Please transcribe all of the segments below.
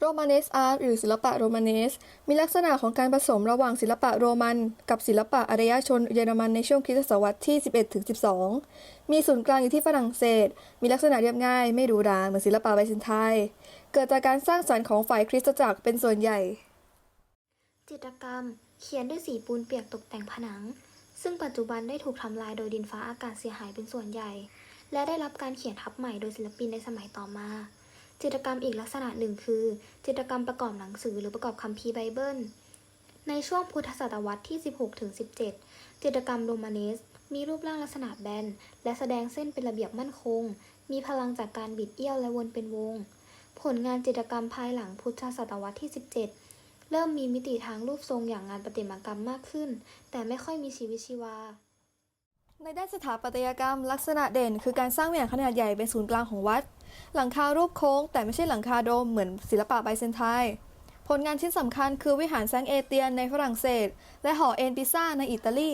โรมาเนสอาร์ตหรือศิลปะโรมาเนส มีลักษณะของการผสมระหว่างศิลปะโรมัน กับศิลปะอารยชนเยอรมันในช่วงคริสตศตวรรษที่ 11-12 มีศูนย์กลางอยู่ที่ฝรั่งเศส มีลักษณะเรียบง่าย ไม่หรูหราเหมือนศิลปะไบแซนไทน์เกิดจากการสร้างสรรค์ของฝ่ายคริสตจักรเป็นส่วนใหญ่ จิตรกรรม เขียนด้วยสีปูนเปียกตกแต่งผนัง ซึ่งปัจจุบันได้ถูกทำลายโดยดินฟ้าอากาศเสียหายเป็นส่วนใหญ่ และได้รับการเขียนทับใหม่โดยศิลปินในสมัยต่อมา จิตรกรรมอีกลักษณะหนึ่งคือ จิตรกรรมประกอบหนังสือหรือประกอบคัมภีร์ไบเบิล ในช่วงพุทธศตวรรษที่ 16ถึง17 จิตรกรรมโรมาเนส มีรูปร่างลักษณะแบน และแสดงเส้นเป็นระเบียบมั่นคง มีพลังจากการบิดเอี้ยวและวนเป็นวง ผลงานจิตรกรรมภายหลังพุทธศตวรรษที่ 17 เริ่มมีมิติทางรูปทรงอย่างงานประติมากรรมมากขึ้น แต่ไม่ค่อยมีชีวิตชีวาในด้านสถาปัตยกรรมลักษณะเด่น คือการสร้างวิหารขนาดใหญ่เป็นศูนย์กลางของวัด หลังคารูปโค้ง แต่ไม่ใช่หลังคาโดมเหมือนศิลปะไบเซนไทน์ผลงานชิ้นสำคัญคือวิหารแซงเอเตียนในฝรั่งเศส และหอเอ็นปิซ่าในอิตาลี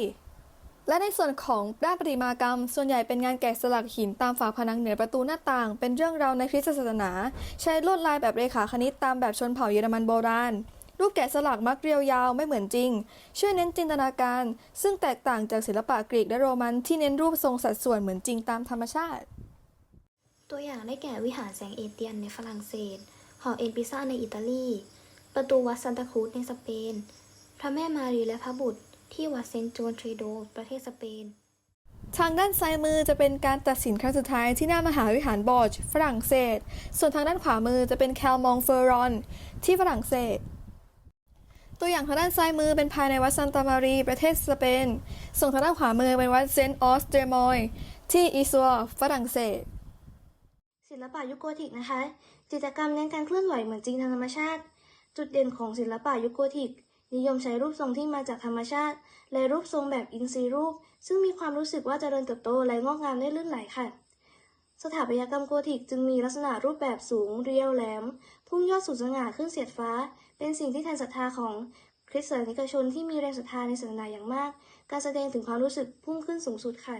และในส่วนของด้านประติมากรรม ส่วนใหญ่เป็นงานแกะสลักหินตามฝาผนังเหนือประตูหน้าต่าง เป็นเรื่องราวในคริสตศาสนา ใช้ลวดลายแบบเรขาคณิตตามแบบชนเผ่าเยอรมันโบราณ รูปแกะสลักมักเรียวยาวไม่เหมือนจริง ช่วยเน้นจินตนาการ ซึ่งแตกต่างจากศิลปะกรีกและโรมันที่เน้นรูปทรงสัดส่วนเหมือนจริงตามธรรมชาติ ตัวอย่างได้แก่วิหารแสงเอเตียนในฝรั่งเศส หอเอ็นปิซ่าในอิตาลี ประตูวัดซันตาครูซในสเปน พระแม่มารีและพระบุตร ที่วัดเซนต์โจนเทรโด ประเทศสเปน ทางด้านซ้ายมือจะเป็นการตัดสินครั้งสุดท้ายที่หน้ามหาวิหารบอร์จฝรั่งเศส ส่วนทางด้านขวามือจะเป็นแคลมองเฟอรอน ที่ฝรั่งเศส ตัวอย่างทางด้านซ้ายมือเป็นภายในวัดซันตามารีประเทศสเปน ส่วนทางด้านขวามือเป็นวัดเซนต์ออสเดมอยที่อิซัวฝรั่งเศส ศิลปะยุคโกธิกนะคะ จิตรกรรมเน้นการเคลื่อนไหวเหมือนจริงทางธรรมชาติ จุดเด่นของศิลปะยุคโกธิก นิยมใช้รูปทรงที่มาจากธรรมชาติ และรูปทรงแบบอินทรีย์รูป ซึ่งมีความรู้สึกว่าจเจริญเติบโตและงอกงามได้ลื่นไหลค่ะ สถาปัตยกรรมโกธิกจึงมีลักษณะรูปแบบสูง เรียวแหลม พุ่งยอดสูงสง่าขึ้นเสียดฟ้า เป็นสิ่งที่แทนศรัทธาของคริสตนิกชนที่มีแรงศรัทธาในศาสนาอย่างมาก การแสดงถึงความรู้สึกพุ่งขึ้นสูงสุดค่ะ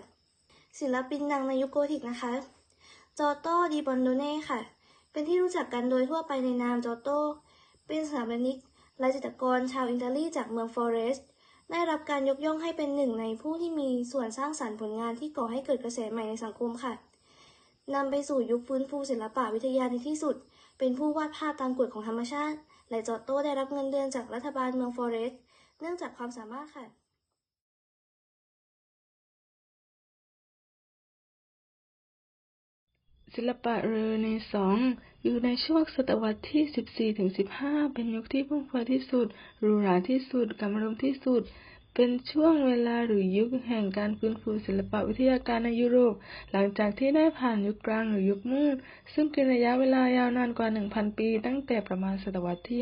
ศิลปินดังในยุคโกธิกนะคะ จอโต้ดีบอนโดเน่ค่ะ เป็นที่รู้จักกันโดยทั่วไปในนามจอโต้ เป็นสถาปนิกและจิตรกรชาวอิตาลีจากเมืองฟลอเรสต์ได้รับการยกย่องให้เป็นหนึ่งในผู้ที่มีส่วนสร้างสรรค์ผลงานที่ก่อให้เกิดกระแสใหม่ในสังคมค่ะนำไปสู่ยุคฟื้นฟูศิลปะวิทยาในที่สุด เป็นผู้วาดภาพตามกฎของธรรมชาติ และจอโต้ได้รับเงินเดือนจากรัฐบาลเมืองฟลอเรสต์เนื่องจากความสามารถค่ะ ศิลปะเรเนซองส์อยู่ในช่วงศตวรรษที่ 14-15 เป็นยุคที่พุ่งเฟื่อที่สุดหรูหราที่สุดกำมะรุมที่สุด เป็นช่วงเวลาหรือยุคแห่งการฟื้นฟูศิลปะวิทยาการในยุโรป หลังจากที่ได้ผ่านยุคกลางหรือยุคมืด ซึ่งกินระยะเวลายาวนานกว่า 1,000 ปี ตั้งแต่ประมาณศตวรรษที่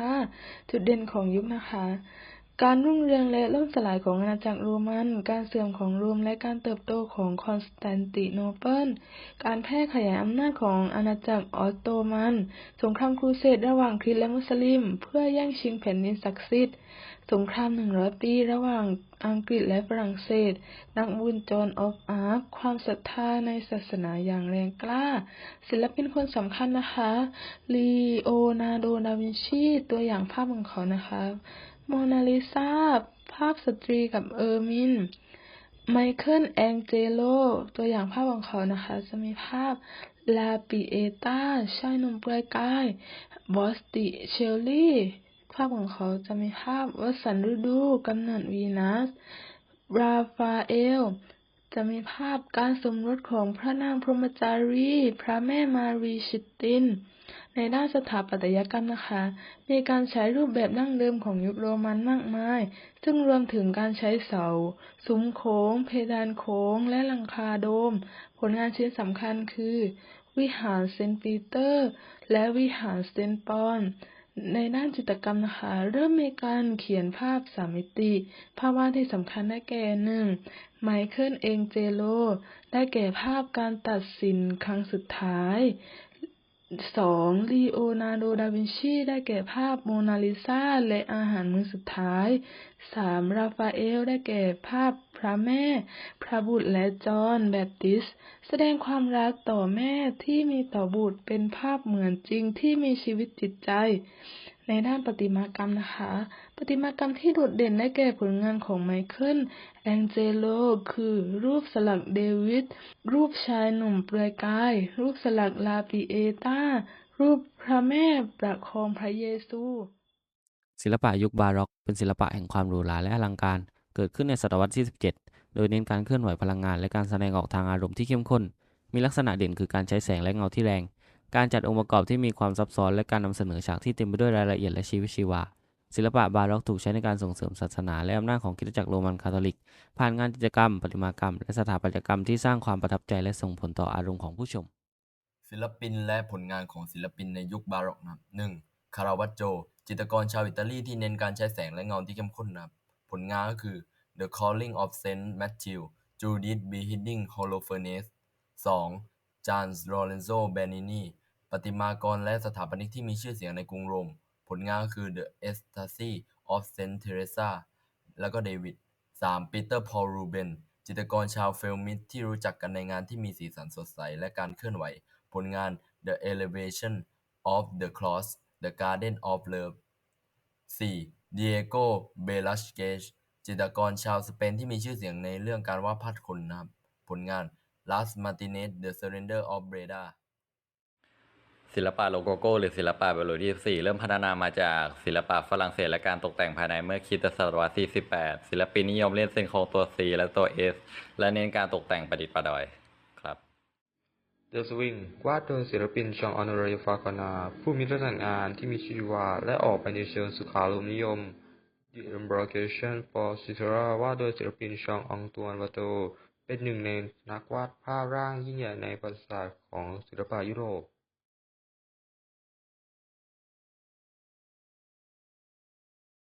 5-15 จุดเด่นของยุคนะคะ การรุ่งเรืองและล่มสลายของอาณาจักรโรมัน การเสื่อมของโรมและการเติบโตของคอนสแตนติโนเปิล การแพร่ขยายอำนาจของอาณาจักรออตโตมัน สงครามครูเสดระหว่างคริสต์และมุสลิม เพื่อแย่งชิงแผ่นดินศักดิ์สิทธิ์ สงคราม100ปีระหว่างอังกฤษและฝรั่งเศส นักบุญจอห์นออฟอาร์คความศรัทธาในศาสนาอย่างแรงกล้า ศิลปินคนสำคัญนะคะลีโอนาโด ดาวินชี ตัวอย่างภาพของเขานะคะ โมนาลิซา ภาพสตรีกับเออร์มิน ไมเคิลแองเจโล ตัวอย่างภาพของเขานะคะ จะมีภาพลาปิเอตาชายหนุ่มเปลือยกาย บอสติเชลลี่ ภาพของเขาจะมีภาพวสันฤดูกำเนิดวีนัส ราฟาเอล จะมีภาพการสมรสของพระนางพรหมจารี พระแม่มารีชิตติน ในด้านสถาปัตยกรรมนะคะ มีการใช้รูปแบบดั้งเดิมของยุคโรมันมากมาย ซึ่งรวมถึงการใช้เสา ซุ้มโค้ง เพดานโค้ง และหลังคาโดม ผลงานชิ้นสำคัญคือ วิหารเซนต์ปีเตอร์ และวิหารเซนต์ปอล ในด้านจิตกรรมนะคะ เริ่มมีการเขียนภาพสามมิติ ภาพวาดที่สำคัญได้แก่หนึ่งไมเคิลเองเจโล ได้แก่ภาพการตัดสินครั้งสุดท้ายสองลีโอนาร์โด ดาวินชี ได้แก่ภาพโมนาลิซาและอาหารมื้อสุดท้ายสามราฟาเอล ได้แก่ภาพพระแม่ พ บุตรและจอห์นแบปติส แสดงความรักต่อแม่ที่มีต่อบุตรเป็นภาพเหมือนจริงที่มีชีวิตจิตใจ ในด้านประติมากรรมนะคะประติมากรรมที่โดดเด่นได้แก่ผลงานของไมเคิลแองเจโล คือรูปสลักเดวิด รูปชายหนุ่มเปลือยกาย รูปสลักลาปิเอตารูปพระแม่ประคองพระเยซู ศิลปะยุคบาร็อก เป็นศิลปะแห่งความหรูหราและอลังการ เกิดขึ้นในศตวรรษที่ 17 โดยเน้นการเคลื่อนไหวพลังงานและการแสดงออกทางอารมณ์ที่เข้มข้น มีลักษณะเด่นคือการใช้แสงและเงาที่แรง การจัดองค์ประกอบที่มีความซับซ้อนและการนำเสนอฉากที่เต็มไปด้วยรายละเอียดและชีวิตชีวา ศิลปะบาร็อกถูกใช้ในการส่งเสริมศาสนาและอำนาจของคริสตจักรโรมันคาทอลิก ผ่านงานจิตรกรรม ประติมากรรม และสถาปัตยกรรมที่สร้างความประทับใจและส่งผลต่ออารมณ์ของผู้ชม ศิลปินและผลงานของศิลปินในยุคบาร็อกนะครับหนึ่งคาราวาโจ จิตรกรชาวอิตาลีที่เน้นการใช้แสงและเงาที่เข้มข้นนะครับผลงานก็คือ The Calling of Saint Matthew Judith Beheading Holofernes 2. Gian's Lorenzo Bernini ประติมากรและสถาปนิกที่มีชื่อเสียงในกรุงโรม ผลงานก็คือ The Ecstasy of Saint Teresa แล้วก็เดวิด 3. Peter Paul Rubens จิตรกรชาวเฟลมิสที่รู้จักกันในงานที่มีสีสันสดใสและการเคลื่อนไหว ผลงาน The Elevation of the Cross The Garden of Love 4. Diego Velázquez จิตรกรชาวสเปนที่มีชื่อเสียงในเรื่องการวาดภาพคนนะครับ ผลงาน Las Martinez The Surrender of Breda ศิลปะโรโกโกหรือศิลปะเบโลที่4เริ่มพัฒนามาจากศิลปะฝรั่งเศสและการตกแต่งภายในเมื่อคริดศตวรรษที่18ศิลปินนิยมเล่นเส้นโค้งตัว C และตัว S และเน้นการตกแต่งประดิษฐ์ประดอยครับ The Swing วาดโดยศิลปินชองออนเรฟากานา ผู้มีลักษณะงานที่มีชีวาและออกไปในเชิงสุขารมณ์นิยม The Embarkation for Citera วาดโดยศิลปินชององตวนวาโต เป็นหนึ่งในนักวาดภาพร่างยิ่งใหญ่ในประวัติศาสตร์ของศิลปะยุโรป